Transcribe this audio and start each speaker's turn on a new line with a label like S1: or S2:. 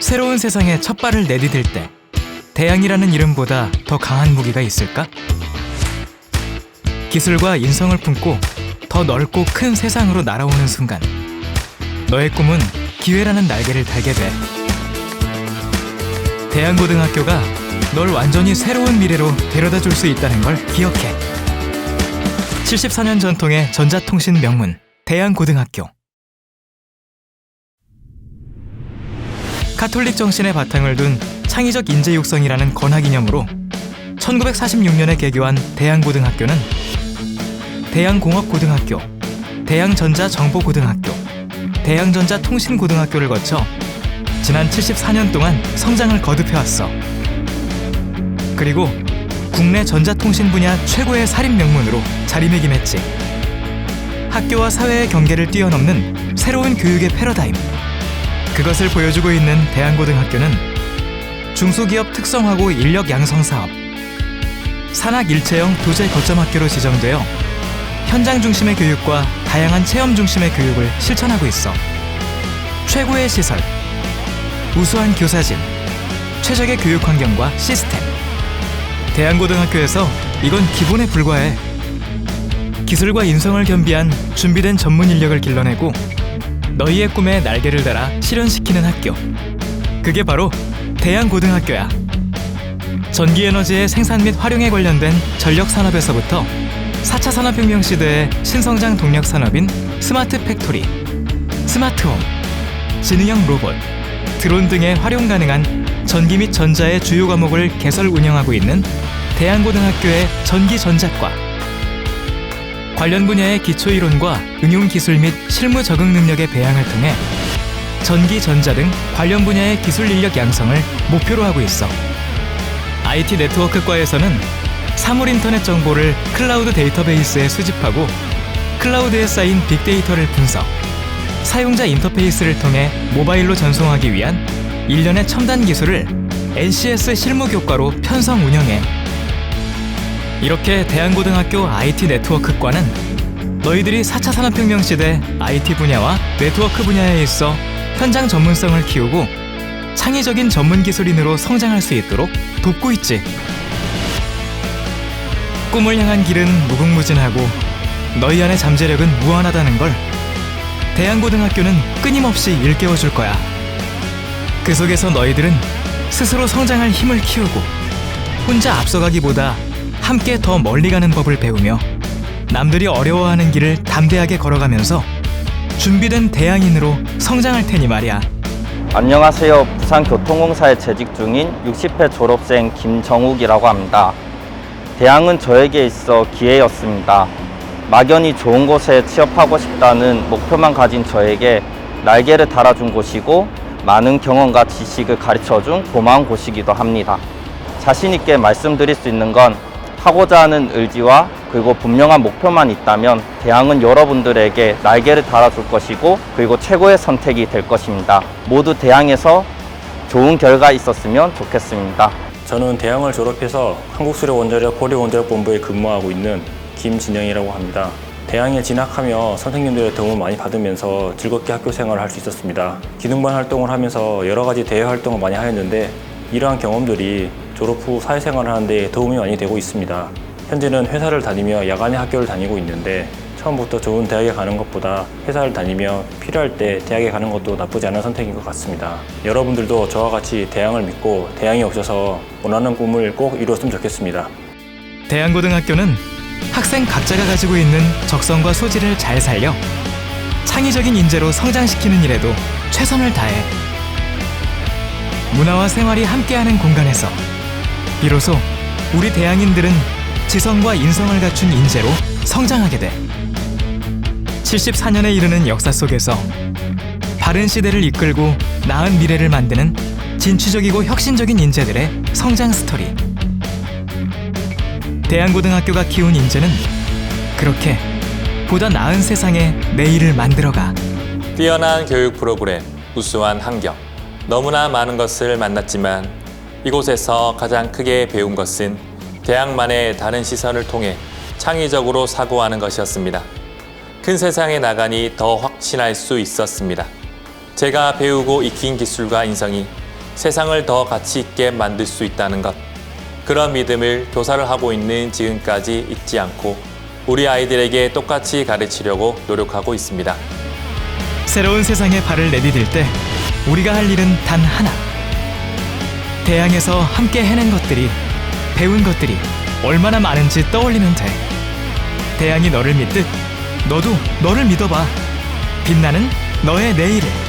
S1: 새로운 세상에 첫 발을 내디딜 때 대양이라는 이름보다 더 강한 무기가 있을까? 기술과 인성을 품고 더 넓고 큰 세상으로 날아오는 순간 너의 꿈은 기회라는 날개를 달게 돼. 대양고등학교가 널 완전히 새로운 미래로 데려다 줄 수 있다는 걸 기억해. 74년 전통의 전자통신 명문 대양고등학교. 카톨릭 정신의 바탕을 둔 창의적 인재 육성이라는 건화 기념으로 1946년에 개교한 대양고등학교는 대양공업고등학교, 대양전자정보고등학교, 대양전자통신고등학교를 거쳐 지난 74년 동안 성장을 거듭해왔어. 그리고 국내 전자통신 분야 최고의 살인 명문으로 자리매김했지. 학교와 사회의 경계를 뛰어넘는 새로운 교육의 패러다임. 그것을 보여주고 있는 대한고등학교는 중소기업 특성화고 인력 양성 사업, 산학 일체형 도제 거점 학교로 지정되어 현장 중심의 교육과 다양한 체험 중심의 교육을 실천하고 있어. 최고의 시설, 우수한 교사진, 최적의 교육 환경과 시스템. 대한고등학교에서 이건 기본에 불과해. 기술과 인성을 겸비한 준비된 전문 인력을 길러내고 너희의 꿈에 날개를 달아 실현시키는 학교. 그게 바로 대한고등학교야. 전기에너지의 생산 및 활용에 관련된 전력 산업에서부터 4차 산업혁명 시대의 신성장 동력 산업인 스마트 팩토리, 스마트홈, 지능형 로봇, 드론 등의 활용 가능한 전기 및 전자의 주요 과목을 개설 운영하고 있는 대한고등학교의 전기전자과 관련 분야의 기초 이론과 응용 기술 및 실무 적응 능력의 배양을 통해 전기, 전자 등 관련 분야의 기술 인력 양성을 목표로 하고 있어. IT 네트워크과에서는 사물 인터넷 정보를 클라우드 데이터베이스에 수집하고 클라우드에 쌓인 빅데이터를 분석, 사용자 인터페이스를 통해 모바일로 전송하기 위한 일련의 첨단 기술을 NCS 실무 교과로 편성 운영해. 이렇게 대한고등학교 IT 네트워크과는 너희들이 4차 산업혁명 시대 IT 분야와 네트워크 분야에 있어 현장 전문성을 키우고 창의적인 전문 기술인으로 성장할 수 있도록 돕고 있지. 꿈을 향한 길은 무궁무진하고 너희 안의 잠재력은 무한하다는 걸 대한고등학교는 끊임없이 일깨워 줄 거야. 그 속에서 너희들은 스스로 성장할 힘을 키우고 혼자 앞서가기보다 함께 더 멀리 가는 법을 배우며 남들이 어려워하는 길을 담대하게 걸어가면서 준비된 대양인으로 성장할 테니 말이야.
S2: 안녕하세요. 부산교통공사에 재직 중인 60회 졸업생 김정욱이라고 합니다. 대학은 저에게 있어 기회였습니다. 막연히 좋은 곳에 취업하고 싶다는 목표만 가진 저에게 날개를 달아준 곳이고 많은 경험과 지식을 가르쳐준 고마운 곳이기도 합니다. 자신있게 말씀드릴 수 있는 건 하고자 하는 의지와 그리고 분명한 목표만 있다면 대학은 여러분들에게 날개를 달아줄 것이고 그리고 최고의 선택이 될 것입니다. 모두 대학에서 좋은 결과 있었으면 좋겠습니다.
S3: 저는 대학을 졸업해서 한국수력원자력 고려원자력 본부에 근무하고 있는 김진영이라고 합니다. 대학에 진학하며 선생님들의 도움을 많이 받으면서 즐겁게 학교 생활을 할 수 있었습니다. 기능반 활동을 하면서 여러 가지 대외 활동을 많이 하였는데 이러한 경험들이 졸업 후 사회생활을 하는데 도움이 많이 되고 있습니다. 현재는 회사를 다니며 야간에 학교를 다니고 있는데 처음부터 좋은 대학에 가는 것보다 회사를 다니며 필요할 때 대학에 가는 것도 나쁘지 않은 선택인 것 같습니다. 여러분들도 저와 같이 대학을 믿고 대학에 오셔서 원하는 꿈을 꼭 이루었으면 좋겠습니다.
S1: 대한고등학교는 학생 각자가 가지고 있는 적성과 소질을 잘 살려 창의적인 인재로 성장시키는 일에도 최선을 다해 문화와 생활이 함께하는 공간에서 비로소 우리 대학인들은 지성과 인성을 갖춘 인재로 성장하게 돼 74년에 이르는 역사 속에서 바른 시대를 이끌고 나은 미래를 만드는 진취적이고 혁신적인 인재들의 성장 스토리 대한고등학교가 키운 인재는 그렇게 보다 나은 세상의 내일을 만들어가.
S4: 뛰어난 교육 프로그램, 우수한 환경. 너무나 많은 것을 만났지만 이곳에서 가장 크게 배운 것은 대학만의 다른 시선을 통해 창의적으로 사고하는 것이었습니다. 큰 세상에 나가니 더 확신할 수 있었습니다. 제가 배우고 익힌 기술과 인성이 세상을 더 가치 있게 만들 수 있다는 것. 그런 믿음을 교사를 하고 있는 지금까지 잊지 않고 우리 아이들에게 똑같이 가르치려고 노력하고 있습니다.
S1: 새로운 세상에 발을 내디딜 때 우리가 할 일은 단 하나. 대양에서 함께 해낸 것들이 배운 것들이 얼마나 많은지 떠올리면 돼. 대양이 너를 믿듯 너도 너를 믿어봐. 빛나는 너의 내일을.